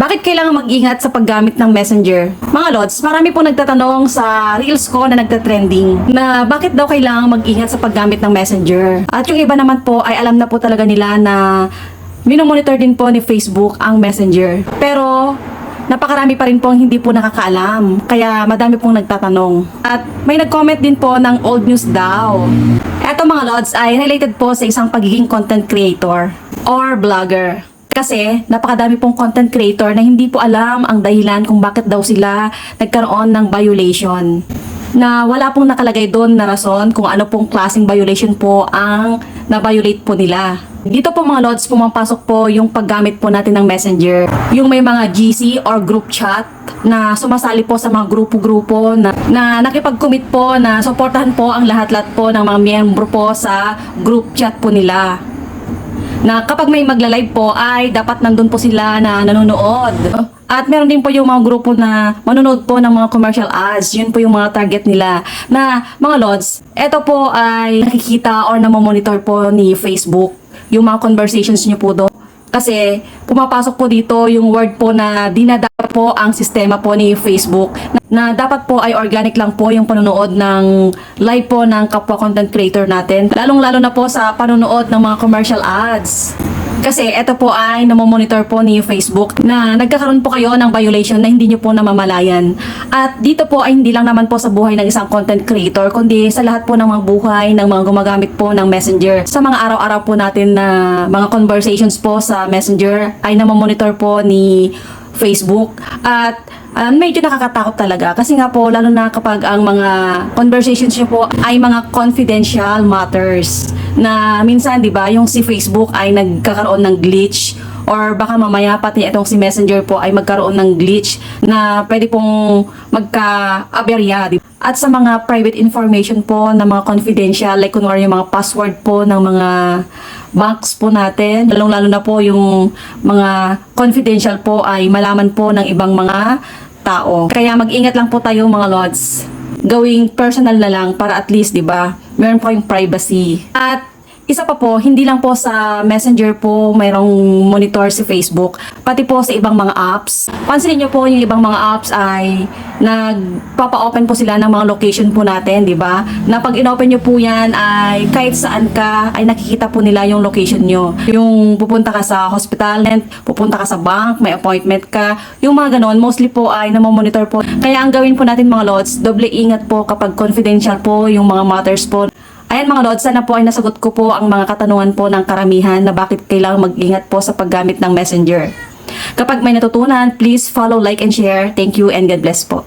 Bakit kailangan mag-ingat sa paggamit ng messenger? Mga lods, marami po nagtatanong sa reels ko na nagta-trending na bakit daw kailangan mag-ingat sa paggamit ng messenger. At yung iba naman po ay alam na po talaga nila na minomonitor din po ni Facebook ang messenger. Pero napakarami pa rin po ang hindi po nakakaalam. Kaya madami pong nagtatanong. At may nag-comment din po ng old news daw. Eto mga lods ay related po sa isang pagiging content creator or vlogger. Kasi napakadami pong content creator na hindi po alam ang dahilan kung bakit daw sila nagkaroon ng violation. Na wala pong nakalagay doon na rason kung ano pong klaseng violation po ang na-violate po nila. Dito po mga lods, pumapasok po yung paggamit po natin ng messenger. Yung may mga GC or group chat na sumasali po sa mga grupo-grupo na, na nakipag-commit po na supportahan po ang lahat-lahat po ng mga miyembro po sa group chat po nila na kapag may magla-live po ay dapat nandun po sila na nanonood. At meron din po yung mga grupo na manonood po ng mga commercial ads. Yun po yung mga target nila. Na mga lods, eto po ay nakikita or namomonitor po ni Facebook. Yung mga conversations nyo po doon. Kasi pumapasok po dito yung word po na dinadapa po ang sistema po ni Facebook na dapat po ay organic lang po yung panonood ng live po ng kapwa content creator natin. Lalong-lalo na po sa panonood ng mga commercial ads. Kasi ito po ay namomonitor po ni Facebook na nagkakaroon po kayo ng violation na hindi nyo po namamalayan. At dito po ay hindi lang naman po sa buhay ng isang content creator, kundi sa lahat po ng mga buhay ng mga gumagamit po ng messenger. Sa mga araw-araw po natin na mga conversations po sa messenger ay namomonitor po ni Facebook. At ah, medyo nakakatakot talaga kasi nga po lalo na kapag ang mga conversations niyo po ay mga confidential matters na minsan 'di ba yung si Facebook ay nagkakaroon ng glitch or baka mamaya pati itong si Messenger po ay magkaroon ng glitch na pwede pong magka-aberya. di ba? At sa mga private information po na mga confidential, like kunwari yung mga password po ng mga banks po natin, lalong-lalo na po yung mga confidential po ay malaman po ng ibang mga tao. Kaya mag-ingat lang po tayo mga lods. Gawing personal na lang para at least, di ba, meron po yung privacy. At isa pa po, hindi lang po sa Messenger po mayroong monitor si Facebook, pati po sa ibang mga apps. Pansinin niyo po yung ibang mga apps ay nagpapa-open po sila ng mga location po natin, di ba? Na pag in-open niyo po yan ay kahit saan ka ay nakikita po nila yung location niyo. Yung pupunta ka sa hospital, pupunta ka sa bank, may appointment ka, yung mga ganon, mostly po ay namomonitor po. Kaya ang gawin po natin mga lods, doble ingat po kapag confidential po yung mga matters po Ayan mga Lods, sana po ay nasagot ko po ang mga katanungan po ng karamihan na bakit kailangang mag-ingat po sa paggamit ng messenger. Kapag may natutunan, please follow, like, and share. Thank you and God bless po.